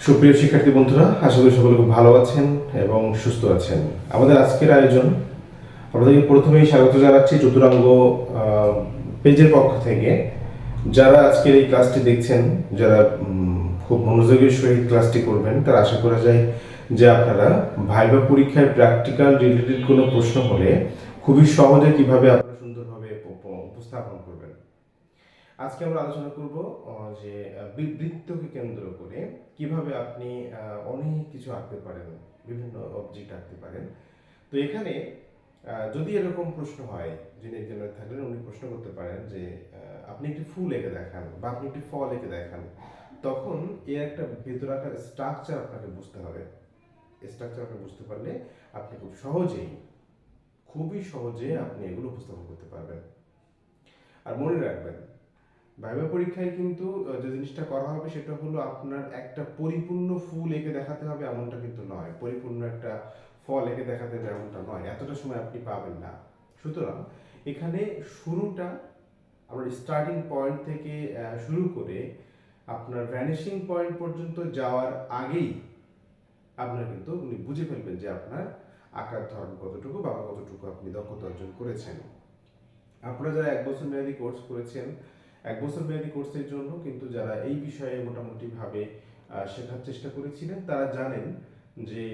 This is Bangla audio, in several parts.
সুপ্রিয় শিক্ষার্থী বন্ধুরা, আশা করি সকলে খুব ভালো আছেন এবং সুস্থ আছেন। আমাদের আজকের আয়োজন, আপনাদেরকে প্রথমেই স্বাগত জানাচ্ছি চতুরাঙ্গ পেজের পক্ষ থেকে। যারা আজকের এই ক্লাসটি দেখছেন, যারা খুব মনোযোগের সহিত ক্লাসটি করবেন, তারা আশা করা যায় যে আপনারা ভাইবা পরীক্ষায় প্র্যাকটিক্যাল রিলেটেড কোনো প্রশ্ন হলে খুবই সহজে কীভাবে আপনারা সুন্দরভাবে উপ- উপ- উপস্থাপন আজকে আমরা আলোচনা করব যে বৃত্তকে কেন্দ্র করে কীভাবে আপনি অনেক কিছু আঁকতে পারেন, বিভিন্ন অবজেক্ট আঁকতে পারেন। তো এখানে যদি এরকম প্রশ্ন হয়, যিনি এক্সামিনার থাকলেন, উনি প্রশ্ন করতে পারেন যে আপনি একটি ফুল এঁকে দেখান বা আপনি একটি ফল এঁকে দেখান, তখন এর একটা ভেতর আকার স্ট্রাকচার আপনাকে বুঝতে হবে। স্ট্রাকচার আপনি বুঝতে পারলে আপনি খুব সহজেই, খুবই সহজে আপনি এগুলো উপস্থাপন করতে পারবেন। আর মনে রাখবেন ভাইবা পরীক্ষায় কিন্তু যে জিনিসটা করা হবে সেটা হলো আপনার একটা পরিপূর্ণ ফুল এঁকে দেখাতে হবে এমনটা কিন্তু নয়। পরিপূর্ণ একটা ফল এঁকে দেখাতে হবে এমনটা নয়। এতটা সময় আপনি পাবেন না। সুতরাং এখানে শুরুটা আমরা স্টার্টিং পয়েন্ট থেকে শুরু করে আপনার ভ্যানিশিং পয়েন্ট পর্যন্ত যাওয়ার আগেই আপনার কিন্তু উনি বুঝে ফেলবেন যে আপনার আকার ধরন কতটুকু বা কতটুকু আপনি দক্ষতা অর্জন করেছেন। আপনারা যারা এক বছর মেয়াদি কোর্স করেছেন এক বছর মেয়াদী কোর্সের জন্য কিন্তু যারা এই বিষয়ে মোটামুটি ভাবে শেখার চেষ্টা করেছিলেন, তারা জানেন যে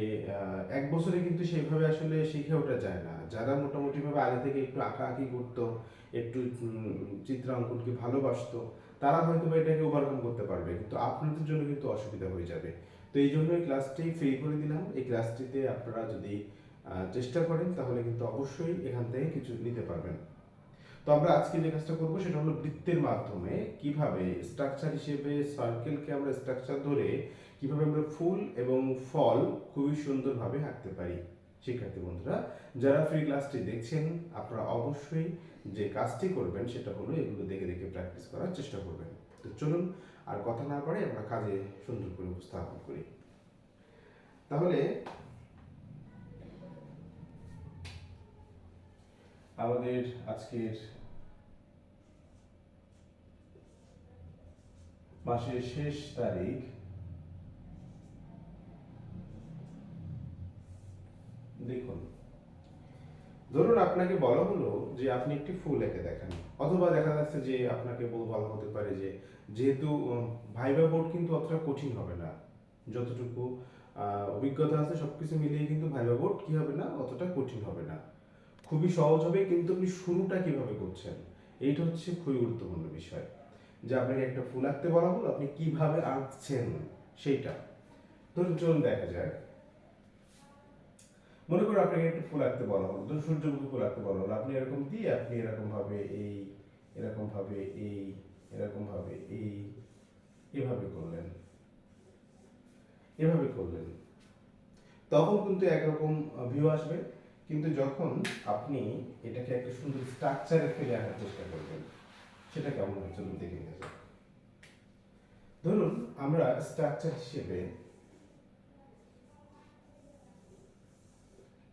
এক বছরে কিন্তু সেইভাবে আসলে শিখে ওঠা যায় না। যারা মোটামুটি ভাবে আগে থেকে একটু আঁকাআঁকি করতো, একটু চিত্রাঙ্কনকে ভালোবাসতো, তারা হয়তো বা এটাকে ওভারকাম করতে পারবে। কিন্তু আপনাদের জন্য কিন্তু অসুবিধা হয়ে যাবে। তো এই জন্য এই ক্লাসটি ফ্রি করে দিলাম। এই ক্লাসটিতে আপনারা যদি চেষ্টা করেন, তাহলে কিন্তু অবশ্যই এখান থেকে কিছু নিতে পারবেন। তো আমরা আজকে যে কাজটা করব সেটা হলো বৃত্তের মাধ্যমে কীভাবে স্ট্রাকচার হিসেবে সার্কেলকে আমরা স্ট্রাকচার ধরে কীভাবে আমরা ফুল এবং ফল খুবই সুন্দরভাবে আঁকতে পারি। শিক্ষার্থী বন্ধুরা, যারা ফ্রি ক্লাসটি দেখছেন, আপনারা অবশ্যই যে কাজটি করবেন সেটা হলো এগুলো দেখে দেখে প্র্যাকটিস করার চেষ্টা করবেন। তো চলুন, আর কথা না পারে আমরা কাজে সুন্দর করে উপস্থাপন করি। তাহলে আমাদের আজকের মাসের শেষ তারিখ দেখুন। ধরুন আপনাকে বলা হলো যে আপনি একটি ফুল এঁকে দেখান, অথবা দেখা যাচ্ছে যে আপনাকে বল- হতে পারে যে যেহেতু ভাইবা বোর্ড কিন্তু অতটা কঠিন হবে না। যতটুকু অভিজ্ঞতা আছে সবকিছু মিলিয়ে কিন্তু ভাইবা বোর্ড কি হবে না, অতটা কঠিন হবে না। খুবই সহজ হবে, কিন্তু আপনি শুরুটা কীভাবে করছেন? এইটা হচ্ছে খুবই গুরুত্বপূর্ণ বিষয়। যে আপনাকে একটা ফুল আঁকতে বলা হলো, আপনি কীভাবে আঁকছেন সেইটা। ধরুন, চলুন দেখা যায় মনে করুন আপনাকে একটা ফুল আঁকতে বলা হলো, ধরুন সূর্যমুখী ফুল আঁকতে বলা হলো, আপনি এরকম দিয়ে আপনি এরকম ভাবে এই এরকম ভাবে এই এরকম ভাবে এই, এভাবে করলেন। এভাবে করলেন। তখন কিন্তু একরকম ভিউ আসবে, কিন্তু যখন আপনি এটাকে একটা সুন্দর স্ট্রাকচারে ফেলে আনার চেষ্টা করবেন সেটা কেমন হয় চলুন দেখে নিয়ে। ধরুন, আমরা স্ট্রাকচার হিসেবে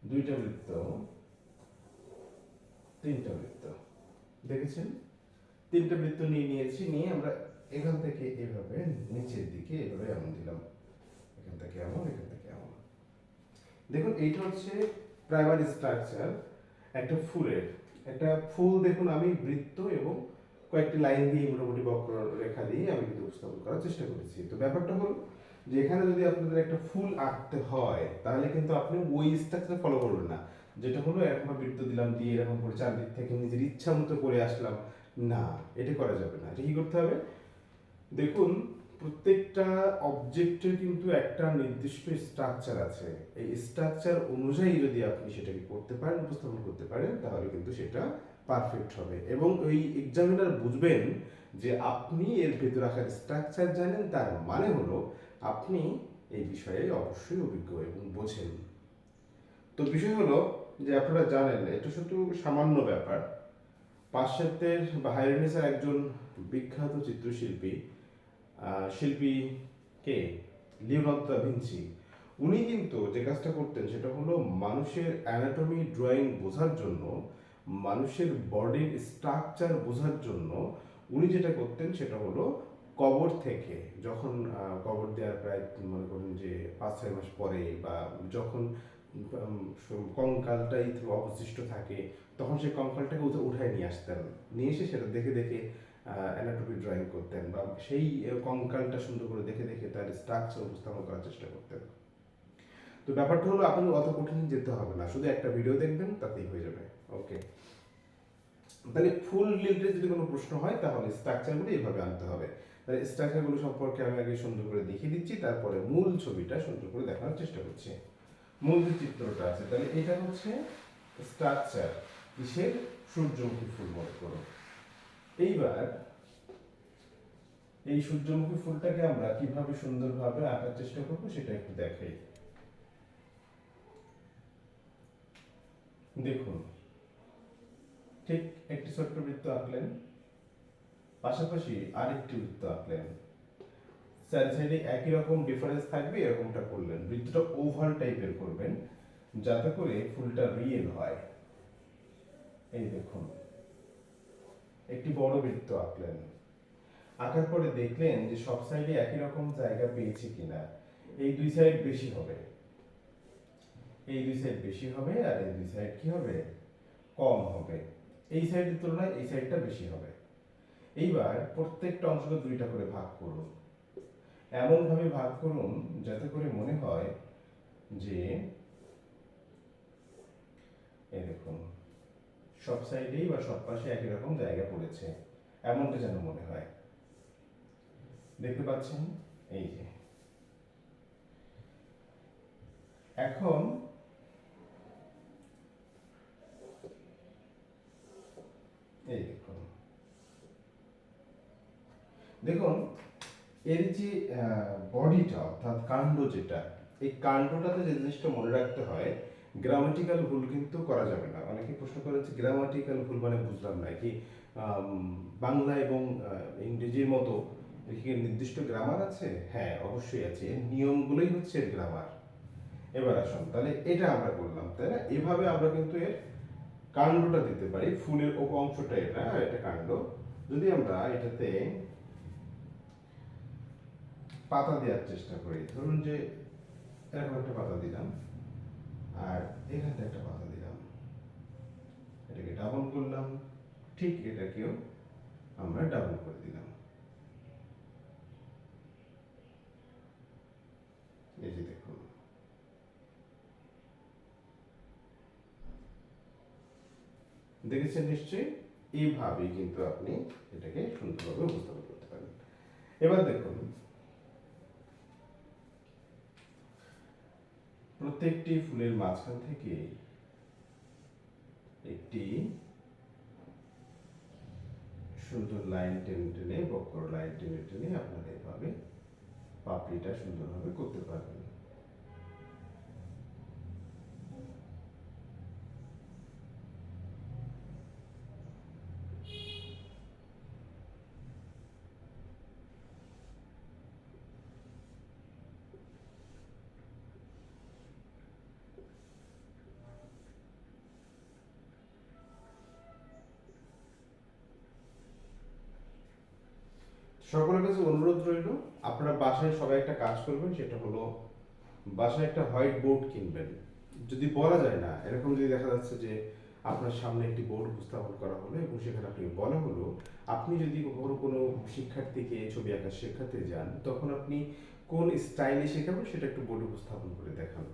দুইটা বৃত্ত, তিনটা বৃত্ত, দেখেছেন? তিনটা বৃত্ত নিয়ে নিয়েছি, নিয়ে আমরা এখান থেকে এভাবে নিচের দিকে এভাবে এমন দিলাম। এখান থেকে এমন, এখান থেকে এমন। দেখুন, এইটা হচ্ছে প্রাইমারি স্ট্রাকচার একটা ফুলের। একটা ফুল দেখুন, আমি বৃত্ত এবং কয়েকটি লাইন দিয়ে মোটামুটি বক্র রেখা দিয়ে আমি কিন্তু উপস্থাপন করার চেষ্টা করেছি। তো ব্যাপারটা হলো যে এখানে যদি আপনাদের একটা ফুল আঁকতে হয়, তাহলে কিন্তু আপনি ওই স্ট্রাকচার ফলো করবেন না। যেটা হলো, এরকম বৃত্ত দিলাম, দিয়ে এরকম করে চারদিক থেকে নিজের ইচ্ছা মতো করে আসলাম। না, এটা করা যাবে না। এটা কি করতে হবে? দেখুন, প্রত্যেকটা অবজেক্টের কিন্তু একটা নির্দিষ্ট স্ট্রাকচার আছে। এই স্ট্রাকচার অনুযায়ী যদি আপনি সেটাকে করতে পারেন, উপস্থাপন করতে পারেন, তাহলে কিন্তু সেটা পারফেক্ট হবে। এবং ওই এক্সামিনার বুঝবেন যে আপনি এর ভেতর রাখার স্ট্রাকচার জানেন, তার মানে হলো আপনি এই বিষয়ে অবশ্যই অভিজ্ঞ এবং বোঝেন। তো বিষয় হলো যে আপনারা জানেন, এটা শুধু সামান্য ব্যাপার। পাশ্চাত্যের বা হাইরেনেসের একজন বিখ্যাত চিত্রশিল্পী শিল্পী কে? লিওনার্দো ভিঞ্চি উনি কিন্তু যে কাজটা করতেন সেটা হলো মানুষের অ্যানাটমি ড্রয়িং বোঝার জন্য মানুষের বডির স্ট্রাকচার বোঝার জন্য উনি যেটা করতেন সেটা হলো কবর থেকে যখন কবর দেওয়ার প্রায় মনে করুন যে পাঁচ, ছয় মাস পরে বা যখন কঙ্কালটাই অবশিষ্ট থাকে, তখন সেই কঙ্কালটাকে উঠে, উঠায় নিয়ে আসতেন। নিয়ে এসে সেটা দেখে দেখে অ্যানাটমি ড্রয়িং করতেন বা সেই কঙ্কালটা সুন্দর করে দেখে দেখে তার স্ট্রাকচার উপস্থাপন করার চেষ্টা করতেন। তো ব্যাপারটা হলো আপনি অত কঠিন যেতে হবে না, শুধু একটা ভিডিও দেখবেন, তাতেই হয়ে যাবে। ওকে তাহলে ফুল রিলেটেড যদি কোনো প্রশ্ন হয়, তাহলে স্ট্রাকচারগুলো এইভাবে আনতে হবে। তাহলে স্ট্রাকচারগুলো সম্পর্কে আমি আগে সুন্দর করে দেখিয়ে দিচ্ছি, তারপরে মূল ছবিটা সুন্দর করে দেখানোর চেষ্টা করছি। মূল যে চিত্রটা আছে, তাহলে এটা হচ্ছে স্ট্রাকচার কিসের? সূর্যমুখী ফুল মনে করো। এইবার এই সূর্যমুখী ফুলটাকে আমরা কীভাবে সুন্দরভাবে আঁকার চেষ্টা করব, সেটা একটু দেখাই। দেখুন ঠিক একটি ছোট্ট বৃত্ত আঁকলেন, পাশাপাশি আরেকটি বৃত্ত আঁকলেন। চারি সাইডে একই রকম ডিফারেন্স থাকবে, এরকমটা করলেন। বৃত্তটা ওভাল টাইপের করবেন, যাতে করে ফুলটা রিয়েল হয়। এই দেখুন, একটি বড় বৃত্ত আঁকলেন। আঁকার পরে দেখলেন যে সব সাইডে একই রকম জায়গা পেয়েছে কিনা। এই দুই সাইড বেশি হবে। এই দুই সাইড বেশি হবে আর এই দুই সাইড কি হবে? কম হবে। এই সাইডের তুলনায় এই সাইডটা বেশি হবে। এইবার প্রত্যেকটা অংশকে দুইটা করে ভাগ করুন। এমন ভাবে ভাগ করুন যাতে করে মনে হয় যে, এই দেখুন, সব সাইডেই বা সব পাশে একই রকম জায়গা পড়েছে, এমনটা যেন মনে হয়। দেখতে পাচ্ছেন? এই যে। এখন এই দেখুন দেখুন এর যে বডিটা অর্থাৎ কাণ্ড যেটা, এই কাণ্ডটাতে যে জিনিসটা মনে রাখতে হয় গ্রামাটিক্যাল ভুল কিন্তু করা যাবে না। অনেকে প্রশ্ন করেছে গ্রামাটিক্যাল ভুল মানে বুঝলাম না। কি বাংলা এবং ইংরেজির মতো নির্দিষ্ট গ্রামার আছে? হ্যাঁ অবশ্যই আছে। এর নিয়মগুলোই হচ্ছে এর গ্রামার এবার আসুন, তাহলে এটা আমরা করলাম তাই না? এভাবে আমরা কিন্তু এর কাণ্ডটা দিতে পারি। ফুলের অংশটা এটা এটা কাণ্ড। যদি আমরা এটাতে পাতা দেওয়ার চেষ্টা করি। ধরুন যে, এরকম একটা পাতা দিলাম, আর এখানে একটা পাতা দিলাম। এটাকে ডাবল করলাম, ঠিক এটাকেও আমরা ডাবল করে দিলাম। এই যে দেখুন। দেখেছেন নিশ্চয়ই? এইভাবেই কিন্তু আপনি এটাকে সুন্দরভাবে উপস্থাপন করতে পারেন। এবার দেখুন প্রত্যেকটি ফুলের মাঝখান থেকে একটি সুন্দর লাইন টেনে টেনে বক্র লাইন টেনে টেনে আপনারা এভাবে পাপড়িটা সুন্দরভাবে করতে পারবেন। সকলের কাছে অনুরোধ রইল, আপনারা বাসায় সবাই একটা কাজ করবেন, সেটা হলো বাসায় একটা হোয়াইট বোর্ড কিনবেন। যদি বলা যায় না, এরকম যদি দেখা যাচ্ছে যে আপনার সামনে একটি বোর্ড উপস্থাপন করা হলো এবং সেখানে আপনি বলা হলো, আপনি যদি কখনো কোনো শিক্ষার্থীকে ছবি আঁকা শেখাতে যান, তখন আপনি কোন স্টাইলে শেখাবেন সেটা একটু বোর্ড উপস্থাপন করে দেখান।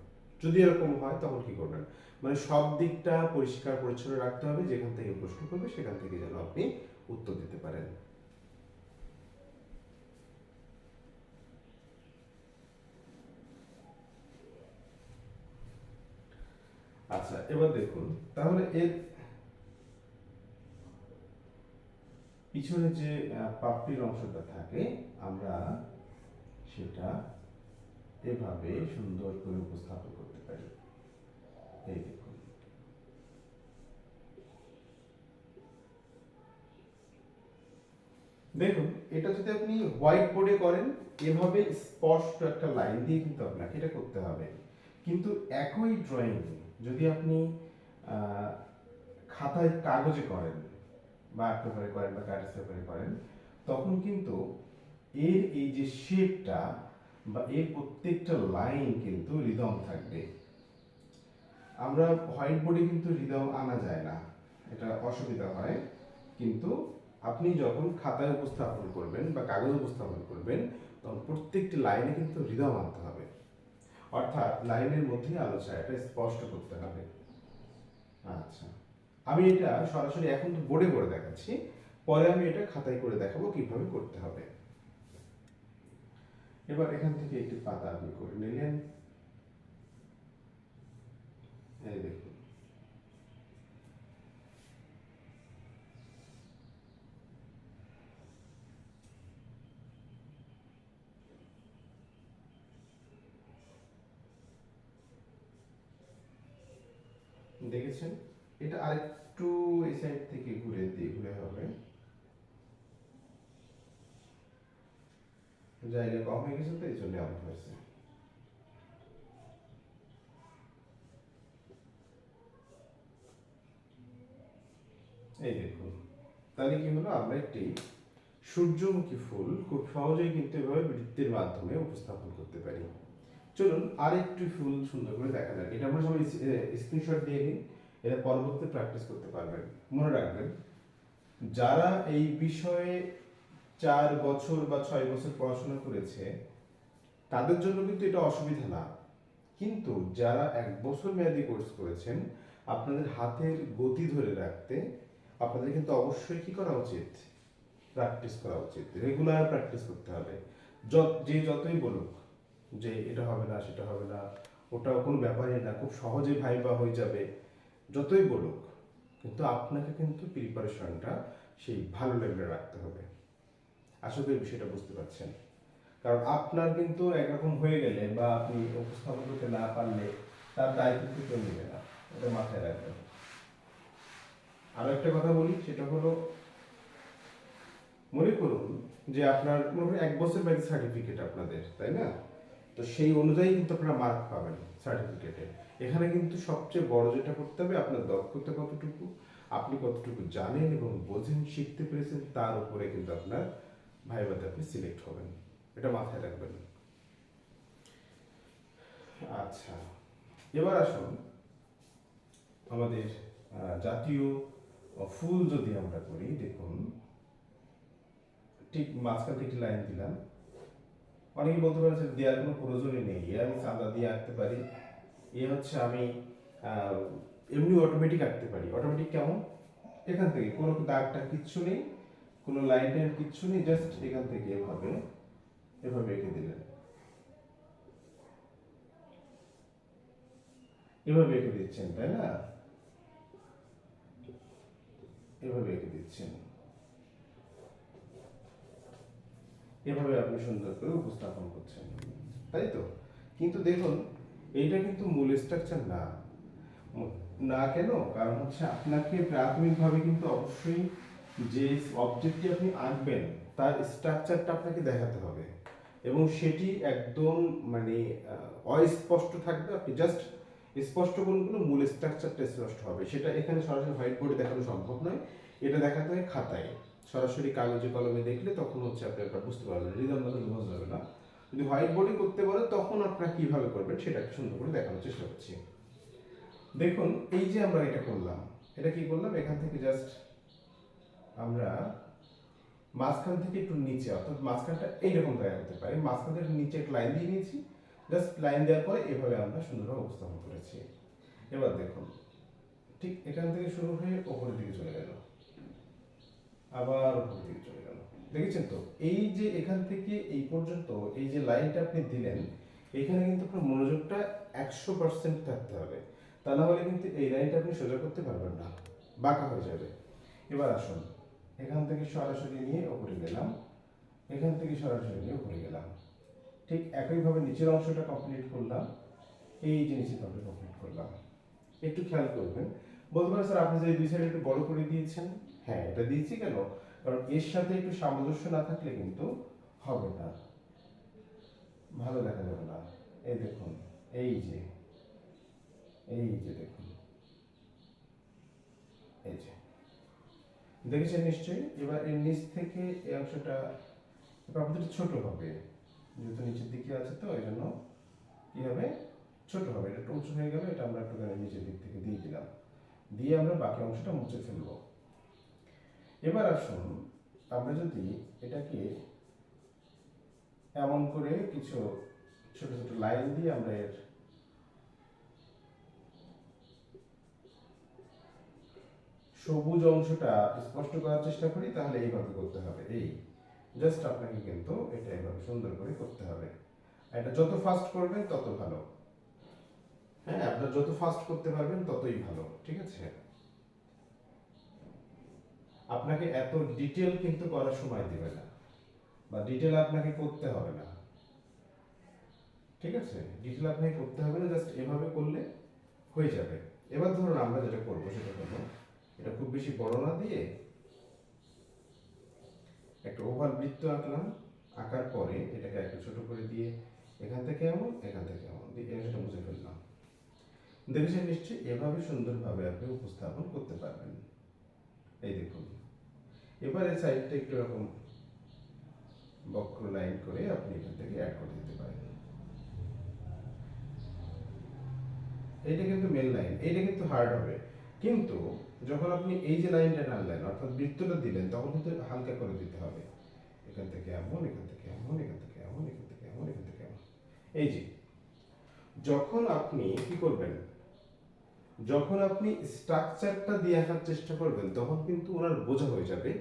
যদি এরকম হয়, তখন কি করবেন? মানে সব দিকটা পরিষ্কার পরিচ্ছন্ন রাখতে হবে, যেখান থেকে প্রশ্ন করবে সেখান থেকে যেন আপনি উত্তর দিতে পারেন। আচ্ছা এবার দেখুন, তাহলে এর পিছনে যে পাপড়ির অংশটা থাকে, আমরা সেটা এভাবে সুন্দর করে উপস্থাপন করতে পারি। এই দেখুন। দেখুন, এটা যদি আপনি হোয়াইট বোর্ডে করেন, এভাবে স্পষ্ট একটা লাইন দিয়ে কিন্তু আপনাকে এটা করতে হবে। কিন্তু একই ড্রয়িং যদি আপনি খাতায় কাগজে করেন বা পেপারে করেন বা কাগজ পেপারে করেন, তখন কিন্তু এর এই যে শেপটা বা এর প্রত্যেকটা লাইন কিন্তু রিদম থাকবে। আমরা হোয়াইট বোর্ডে কিন্তু রিদম আনা যায় না, এটা অসুবিধা হয়। কিন্তু আপনি যখন খাতায় উপস্থাপন করবেন বা কাগজে উপস্থাপন করবেন, তখন প্রত্যেকটি লাইনে কিন্তু রিদম আনতে হবে। অর্থাৎ লাইনের মধ্যেই আলোচনা, এটা স্পষ্ট করতে হবে। আচ্ছা। আমি এটা সরাসরি এখন তো বোর্ডে করে দেখাচ্ছি। পরে আমি এটা খাতায় করে দেখাবো কীভাবে করতে হবে। এবার এখান থেকে একটি পাতা আপনি করে নিলেন এই দেখুন দেখেছেন? এটা আরেকটু এই সাইড থেকে ঘুরে দিয়ে ঘুরে হবে। জায়গা কম হয়ে গেছে তো, এই জন্য এমন হয়েছে। এই দেখুন, তাহলে কি হলো? আমরা একটি সূর্যমুখী ফুল খুব সহজেই কিন্তু এভাবে বৃত্তের মাধ্যমে উপস্থাপন করতে পারি। চলুন আরেকটি ফুল সুন্দর করে দেখা যাক। এটা আমরা সবাই স্ক্রিনশট দিয়ে নিন এটা পরবর্তী প্র্যাকটিস করতে পারবেন। মনে রাখবেন, যারা এই বিষয়ে চার বছর বা ছয় বছর পড়াশোনা করেছে, তাদের জন্য কিন্তু এটা অসুবিধা না। কিন্তু যারা এক বছর মেয়াদি কোর্স করেছেন, আপনাদের হাতের গতি ধরে রাখতে আপনাদের কিন্তু অবশ্যই কি করা উচিত? প্র্যাকটিস করা উচিত। রেগুলার প্র্যাকটিস করতে হবে। যে যতই বলুক। যে এটা হবে না, সেটা হবে না ওটা কোনো ব্যাপারই না, খুব সহজে ভাইবা হয়ে যাবে, যতই বলুক। কিন্তু আপনাকে কিন্তু প্রিপারেশনটা সেই ভালো লেভেলে রাখতে হবে। আশা করি বিষয়টা বুঝতে পারছেন। কারণ আপনার কিন্তু একরকম হয়ে গেলে বা আপনি উপস্থাপন করতে না পারলে তার দায়িত্ব কিন্তু কেউ নেবে না, এটা মাথায় রাখবেন। আরও একটা কথা বলি, সেটা হলো, মনে করুন যে আপনার এক বছর ব্যাংক সার্টিফিকেট আপনাদের, তাই না? তো সেই অনুযায়ী কিন্তু আপনারা মার্ক পাবেন সার্টিফিকেটে এখানে কিন্তু সবচেয়ে বড় যেটা করতে হবে, আপনার দক্ষতা কতটুকু, আপনি কতটুকু জানেন এবং বোঝেন, শিখতে পেরেছেন, তার উপরে কিন্তু আপনার ভাইভাতে আপনি সিলেক্ট হবেন। এটা মাথায় রাখবেন। আচ্ছা এবার আসুন আমাদের জাতীয় ফুল যদি আমরা করি, দেখুন, ঠিক মাঝখান থেকে লাইন দিলাম। অনেকে বলতে পারে দেওয়ার কোনো প্রয়োজনই নেই। এ আমি চাঁদা দিয়ে আঁকতে পারি, এ হচ্ছে আমি এমনি অটোমেটিক আঁকতে পারি। অটোমেটিক কেমন? এখান থেকে। কোনো দাগটা কিচ্ছু নেই, কোনো লাইন টাইন কিচ্ছু নেই জাস্ট এখান থেকে এভাবে এভাবে এঁকে দিলেন। এভাবে এঁকে দিচ্ছেন, তাই না? এভাবে এঁকে দিচ্ছেন। এভাবে আপনি সুন্দর করে উপস্থাপন করছেন। তাই তো? কিন্তু দেখুন, এইটা কিন্তু মূল স্ট্রাকচার না। না কেন? কারণ হচ্ছে আপনাকে প্রাথমিকভাবে কিন্তু অবশ্যই যে অবজেক্টটি আপনি আঁকবেন, তার স্ট্রাকচারটা আপনাকে দেখাতে হবে। এবং সেটি একদম মানে অস্পষ্ট থাকবে। আপনি জাস্ট স্পষ্ট করুন কোনো মূল স্ট্রাকচারটা স্পষ্ট হবে। সেটা এখানে সরাসরি হোয়াইট বোর্ডে দেখানো সম্ভব নয়। এটা দেখাতে হয় খাতায়। সরাসরি কাগজে কলমে দেখলে তখন হচ্ছে আপনি একটা বুঝতে পারবেন, হৃদয় না বোঝা যাবে না। যদি হোয়াইট বোর্ডে করতে পারেন, তখন আপনারা কীভাবে করবেন সেটা একটু সুন্দর করে দেখানোর চেষ্টা করছি। দেখুন, এই যে আমরা এটা করলাম, এটা কি করলাম? এখান থেকে জাস্ট আমরা মাঝখান থেকে একটু নিচে, অর্থাৎ মাঝখানটা এইরকম জায়গা হতে পারে। মাঝখান থেকে নিচে একটা লাইন দিয়ে নিয়েছি জাস্ট লাইন দেওয়ার পরে এভাবে আমরা সুন্দরভাবে উপস্থাপন করেছি। এবার দেখুন, ঠিক এখান থেকে শুরু হয়ে ওপরের দিকে চলে গেল। আবার দিকে চলে গেল। দেখেছেন তো? এই যে এখান থেকে এই পর্যন্ত এই যে লাইনটা আপনি দিলেন এখানে কিন্তু আপনার মনোযোগটা একশো পার্সেন্ট থাকতে হবে। তা না হলে কিন্তু এই লাইনটা আপনি সোজা করতে পারবেন না বাঁকা হয়ে যাবে। এবার আসুন এখান থেকে সরাসরি নিয়ে ওপরে গেলাম এখান থেকে সরাসরি নিয়ে ওপরে গেলাম। ঠিক একইভাবে নিচের অংশটা কমপ্লিট করলাম এই যে নিচের অংশটা কমপ্লিট করলাম। একটু খেয়াল করবেন। বলতে পারেন স্যার আপনি যে দুই সাইড একটু বড় করে দিয়েছেন হ্যাঁ এটা দিয়েছি কেন? কারণ এর সাথে একটু সামঞ্জস্য না থাকলে কিন্তু হবে না। ভালো দেখা যাবে না। এই দেখুন, এই যে এই যে দেখুন। এই যে। দেখেছেন নিশ্চয়ই? এবার এর নিচ থেকে এই অংশটা এবার ছোট হবে। যেহেতু নিচের দিকে আছে তো এই জন্য কি হবে? ছোট হবে। এটা একটু উঁচু হয়ে গেলে, এটা আমরা একটুখানি নিচের দিক থেকে দিয়ে দিলাম। দিয়ে আমরা বাকি অংশটা মুছে ফেলব। এবার আসুন আমরা যদি এটাকে এমন করে কিছু ছোট ছোট লাইন দিয়ে আমরা এর সবুজ অংশটা স্পষ্ট করার চেষ্টা করি, তাহলে এইভাবে করতে হবে। এই জাস্ট আপনাকে কিন্তু এটা এইভাবে সুন্দর করে করতে হবে। এটা যত ফাস্ট করবেন তত ভালো। হ্যাঁ আপনার যত ফাস্ট করতে পারবেন ততই ভালো, ঠিক আছে? আপনাকে এত ডিটেল কিন্তু করার সময় দিবে না। বা ডিটেল আপনাকে করতে হবে না। ঠিক আছে? ডিটেল আপনাকে করতে হবে না জাস্ট এভাবে করলে হয়ে যাবে। এবার ধরুন আমরা যেটা করব সেটা হলো, এটা খুব বেশি বড় না দিয়ে একটা ওভাল বৃত্ত আঁকলাম। আঁকার পরে এটাকে একটু ছোট করে দিয়ে এখান থেকে এমন, এখান থেকে এমন দিয়ে সেটা মুছে ফেললাম। দেখেছেন নিশ্চয়ই? এভাবে সুন্দরভাবে আপনি উপস্থাপন করতে পারবেন। এই দেখুন। এবারে সাইডটা একটু এরকম বক্র লাইন করে আপনি এখান থেকে অ্যাড করে দিতে পারেন। এইটা কিন্তু মেন লাইন এইটা কিন্তু হার্ড হবে। কিন্তু যখন আপনি এই যে লাইনটা টানলেন অর্থাৎ বৃত্তটা দিলেন, তখন কিন্তু হালকা করে দিতে হবে। এখান থেকে এমন, এখান থেকে এমন, এখান থেকে এমন, এখান থেকে এমন, এখান থেকে এমন। এই যে, যখন আপনি কি করবেন? যখন আপনি স্ট্রাকচারটা দিয়ে আঁকার চেষ্টা করবেন, তখন কিন্তু ওনার বোঝা হয়ে যাবে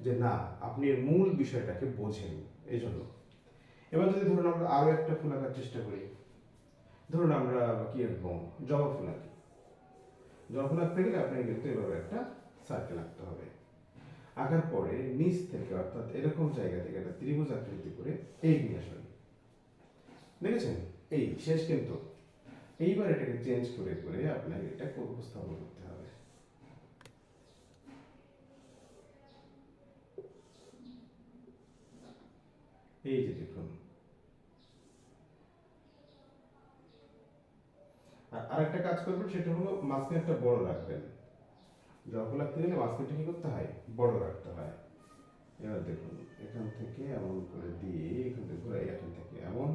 যে না, আপনি মূল বিষয়টাকে বোঝেন। এই জন্য এবার যদি ধরুন আমরা আরও একটা ফুল আঁকার চেষ্টা করি। ধরুন আমরা কি আঁকবো? জবা ফুল আঁকি। জবা ফুল আঁকতে গেলে আপনাকে কিন্তু এভাবে একটা সার্কেল আঁকতে হবে। আঁকার পরে নিচ থেকে, অর্থাৎ এরকম জায়গা থেকে একটা ত্রিভুজ আকৃতি করে এই নিয়ে আসবেন। দেখেছেন? এই শেষ কিন্তু। এইবার এটাকে চেঞ্জ করে করে আপনাকে এটা উপস্থাপন করতে হবে। এই যে দেখুন। আর আরেকটা কাজ করবেন, সেটা হলো মাঝখানে একটা বড় রাখবেন। যখন রাখতে গেলে মাঝখানটা কি করতে হয়? বড় রাখতে হয়। এবার দেখুন, এখান থেকে এমন করে দিয়ে, এখান থেকে ঘুরে এখান থেকে এমন।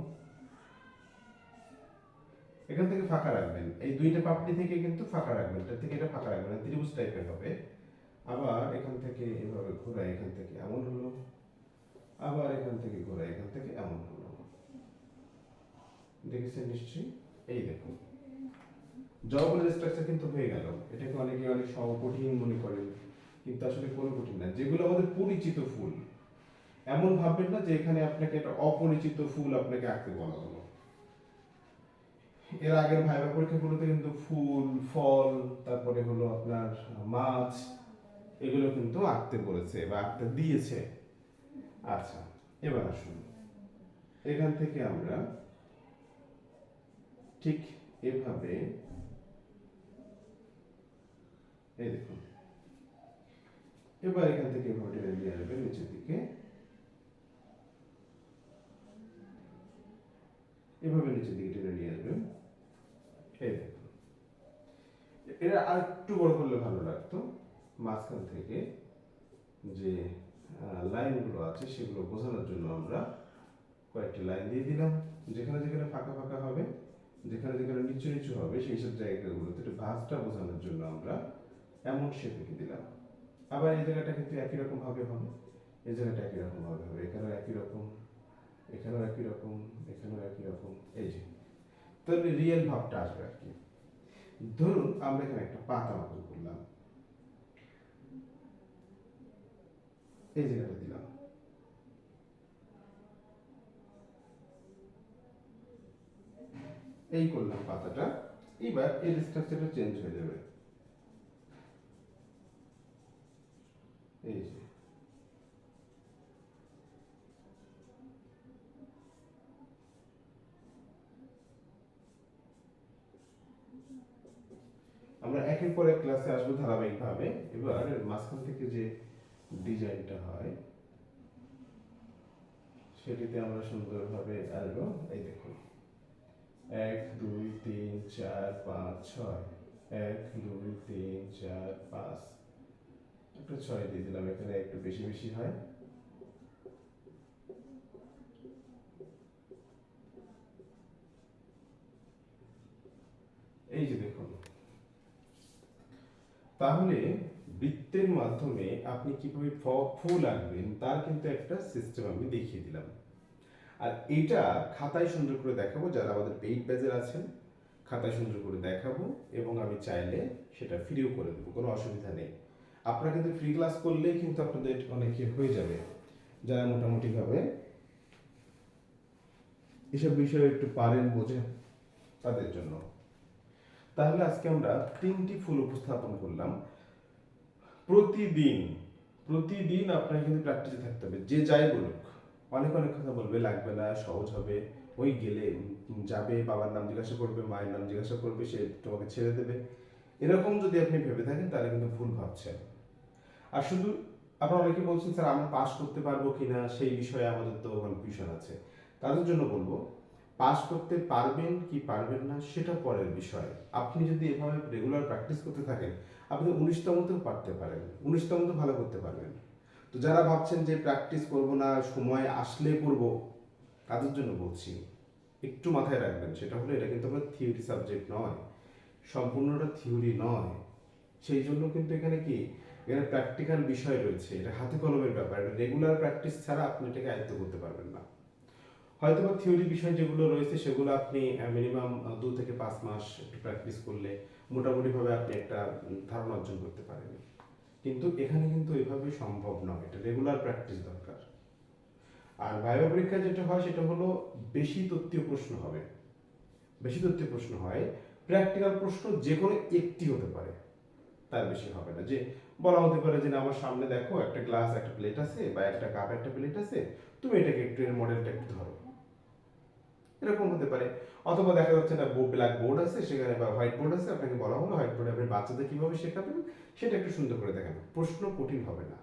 এখান থেকে ফাঁকা রাখবেন। এই দুইটা পাপড়ি থেকে কিন্তু ফাঁকা রাখবেন। এটা থেকে এটা ফাঁকা রাখবেন ত্রিভুজ টাইপের হবে। আবার এখান থেকে এভাবে ঘোরা এখান থেকে এমন হলো। আবার এখান থেকে ঘোরা এখান থেকে এমন হলো। দেখেছেন নিশ্চয়ই? এই দেখুন। জবাবের স্ট্রাকচার কিন্তু হয়ে গেল। এটাকে অনেকে অনেক সহ কঠিন মনে করেন, কিন্তু আসলে কোনো কঠিন না। যেগুলো আমাদের পরিচিত ফুল। এমন ভাববেন না যে এখানে আপনাকে একটা অপরিচিত ফুল আপনাকে আঁকতে বলা হলো এর আগের ভাইবা পরীক্ষাগুলোতে কিন্তু ফুল, ফল, তারপরে হলো আপনার মাছ, এগুলো কিন্তু আঁকতে বলেছে বা আঁকতে দিয়েছে। আচ্ছা এবার আসুন। এখান থেকে আমরা ঠিক এভাবে এই দেখুন। এবার এখান থেকে এভাবে টেনে নিয়ে আসবেন নিচের দিকে। এভাবে নিচের দিকে টেনে নিয়ে আসবেন। এই দেখুন। এটা আর একটু বড় করলে ভালো লাগতো, মাঝখান থেকে যে লাইনগুলো আছে সেগুলো বোঝানোর জন্য আমরা কয়েকটি লাইন দিয়ে দিলাম। যেখানে যেখানে ফাঁকা ফাঁকা হবে, যেখানে যেখানে নিচু নিচু হবে, সেই সব জায়গাগুলোতে একটু ভাঁজটা বোঝানোর জন্য আমরা এমন শেপে দিলাম। আবার এই জায়গাটা কিন্তু একই রকম ভাবে হবে, এই জায়গাটা একই রকম ভাবে হবে, এখানেও একই রকম, এখানেও একই রকম, এখানেও একই রকম, এই যে। তাহলে রিয়েল ভাবটা আসবে আর কি। ধরুন আমরা এখানে একটা পাতা মতন করলাম। এই জায়গাটা দিলাম। এই করলাম পাতাটা। এবার এর স্ট্রাকচারটা চেঞ্জ হয়ে যাবে। এই যে। আমরা একের পর এক ক্লাসে আসব ধারাবাহিকভাবে। এবার মাঝখান থেকে যে ডিজাইনটা হয়, সেটিতে আমরা সুন্দরভাবে আসব এই দেখুন। এক, দুই, তিন, চার, পাঁচ, ছয়। এক, দুই, তিন, চার, পাঁচ। একটু ছয় দিয়ে দিলাম, এখানে একটু বেশি বেশি হয় এই যে দেখুন তাহলে বৃত্তের মাধ্যমে আপনি কীভাবে ফ ফুল আঁকবেন তার কিন্তু একটা সিস্টেম আমি দেখিয়ে দিলাম। আর এটা খাতায় সুন্দর করে দেখাবো, যারা আমাদের পেইড ব্যাজের আছেন, খাতায় সুন্দর করে দেখাবো এবং আমি চাইলে সেটা ফ্রিও করে দেবো, কোনো অসুবিধা নেই। আপনারা কিন্তু ফ্রি ক্লাস করলেই কিন্তু আপনাদের অনেকে হয়ে যাবে। যারা মোটামুটিভাবে এসব বিষয়ে একটু পারেন বোঝেন তাদের জন্য। তাহলে আজকে আমরা তিনটি ফুল উপস্থাপন করলাম। প্রতিদিন প্রতিদিন আপনাকে কিন্তু প্র্যাকটিসে থাকতে হবে, যে যাই বলুক। অনেক অনেক কথা বলবে, লাগবে না, সহজ হবে। ওই গেলে যাবে, বাবার নাম জিজ্ঞাসা করবে, মায়ের নাম জিজ্ঞাসা করবে, সে তোমাকে ছেড়ে দেবে। এরকম যদি আপনি ভেবে থাকেন, তাহলে কিন্তু ভুল ভাবছেন। আর শুধু আপনারা অনেকে বলছেন, স্যার আমরা পাস করতে পারব কিনা? সেই বিষয়ে আমাদের তো কনফিউশন আছে। তাদের জন্য বলব পাস করতে পারবেন কি পারবেন না সেটা পরের বিষয়। আপনি যদি এভাবে রেগুলার প্র্যাকটিস করতে থাকেন, আপনি উনিশতমতেও পারতে পারেন উনিশতমতে ভালো করতে পারবেন। তো যারা ভাবছেন যে প্র্যাকটিস করব না, সময় আসলে করব, তাদের জন্য বলছি, একটু মাথায় রাখবেন, সেটা হলো এটা কিন্তু আপনার থিওরি সাবজেক্ট নয়, সম্পূর্ণটা থিওরি নয়। সেই জন্য কিন্তু এখানে কি, এখানে প্র্যাকটিক্যাল বিষয় রয়েছে, এটা হাতে কলমের ব্যাপার, এটা রেগুলার প্র্যাকটিস ছাড়া আপনি এটাকে আয়ত্ত করতে পারবেন না। হয়তো বা থিওরি বিষয় যেগুলো রয়েছে সেগুলো আপনি মিনিমাম দু থেকে পাঁচ মাস একটু প্র্যাকটিস করলে মোটামুটিভাবে আপনি একটা ধারণা অর্জন করতে পারেন। কিন্তু এখানে কিন্তু এভাবে সম্ভব নয়। এটা রেগুলার প্র্যাকটিস দরকার। আর ভাইবা পরীক্ষা যেটা হয় সেটা হলো বেশি তত্ত্বীয় প্রশ্ন হবে। বেশি তত্ত্বীয় প্রশ্ন হয় প্র্যাকটিক্যাল প্রশ্ন যে কোনো একটি হতে পারে তার বেশি হবে না। যে বলা হতে পারে যে না, আমার সামনে দেখো একটা গ্লাস একটা প্লেট আছে বা একটা কাপ একটা প্লেট আছে তুমি এটাকে একটু এর মডেলটা একটু ধরো। এরকম হতে পারে। অথবা দেখা যাচ্ছে না ব্ল্যাক বোর্ড আছে, সেখানে বা হোয়াইট বোর্ড আছে, আপনাকে বলা হলো হোয়াইট বোর্ডে আপনি বাচ্চাদের কীভাবে শেখাবেন, সেটা একটু সুন্দর করে দেখান। প্রশ্ন কঠিন হবে না।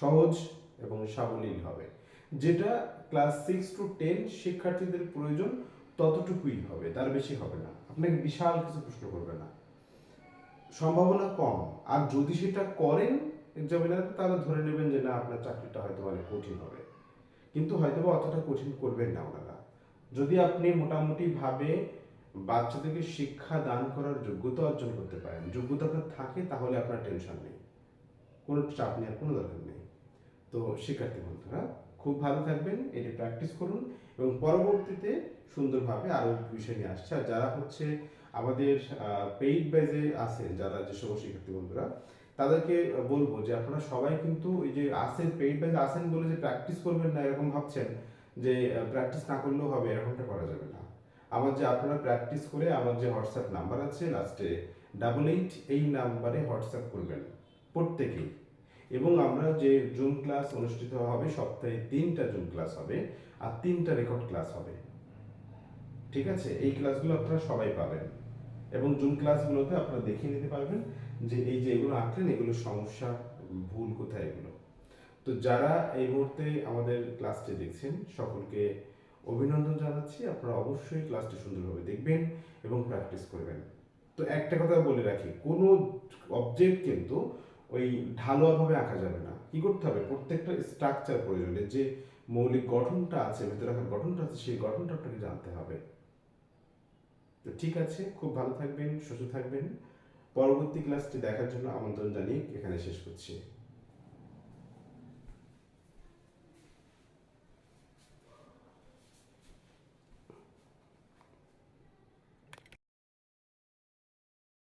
সহজ এবং সাবলীল হবে। যেটা ক্লাস সিক্স টু টেন শিক্ষার্থীদের প্রয়োজন, ততটুকুই হবে, তার বেশি হবে না। আপনাকে বিশাল কিছু প্রশ্ন করবে না। সম্ভাবনা কম। আর যদি সেটা করেন এক্সামিনার তাহলে ধরে নেবেন যে না, আপনার চাকরিটা হয়তো অনেক কঠিন হবে। কিন্তু হয়তো বা অতটা কঠিন করবেন না ওনারা। যদি আপনি মোটামুটি ভাবে বাচ্চাদেরকে শিক্ষা দান করার যোগ্যতা অর্জন করতে পারেন যোগ্যতা আপনার থাকে, তাহলে আপনার টেনশন নেই। কোনো চাপ নেওয়ার কোনো দরকার নেই। তো শিক্ষার্থী বন্ধুরা, খুব ভালো থাকবেন, এটি প্র্যাকটিস করুন এবং পরবর্তীতে সুন্দরভাবে আরও বিষয় নিয়ে আসছে। আর যারা হচ্ছে আমাদের পেইড ব্যাজে আছেন, যারা যে সমস্ত শিক্ষার্থী বন্ধুরা, তাদেরকে বলব যে আপনারা সবাই কিন্তু এই যে আসেন পেইড ব্যাজে আসেন বলে যে প্র্যাকটিস করবেন না, এরকম ভাবছেন যে প্র্যাকটিস না করলেও হবে, এরকমটা করা যাবে না। আমার যে, আপনারা প্র্যাকটিস করে আমার যে হোয়াটসঅ্যাপ নাম্বার আছে লাস্টে ডাবল এইট এই নাম্বারে হোয়াটসঅ্যাপ করবেন, প্রত্যেকেই। এবং আমরা যে জুম ক্লাস অনুষ্ঠিত হবে, সপ্তাহে তিনটা জুম ক্লাস হবে, আর তিনটা রেকর্ড ক্লাস হবে। ঠিক আছে? এই ক্লাসগুলো আপনারা সবাই পাবেন। এবং জুম ক্লাসগুলোতে আপনারা দেখিয়ে নিতে পারবেন যে, এই যে, এগুলো আঁকলেন, এগুলো সমস্যা, ভুল কোথায় এগুলো? তো যারা এই মুহূর্তে আমাদের ক্লাসটি দেখছেন, সকলকে অভিনন্দন জানাচ্ছি। আপনারা অবশ্যই ক্লাসটি সুন্দরভাবে দেখবেন এবং প্র্যাকটিস করবেন। তো একটা কথা বলে রাখি, কোনো অবজেক্ট কিন্তু ওই ঢালোয়াভাবে আঁকা যাবে না। কি করতে হবে? প্রত্যেকটা স্ট্রাকচার প্রয়োজনে যে মৌলিক গঠনটা আছে, ভেতরে রাখার গঠনটা আছে, সেই গঠনটা আপনাকে জানতে হবে। তো ঠিক আছে, খুব ভালো থাকবেন, সুস্থ থাকবেন। পরবর্তী ক্লাসটি দেখার জন্য আমন্ত্রণ জানিয়ে এখানে শেষ করছি।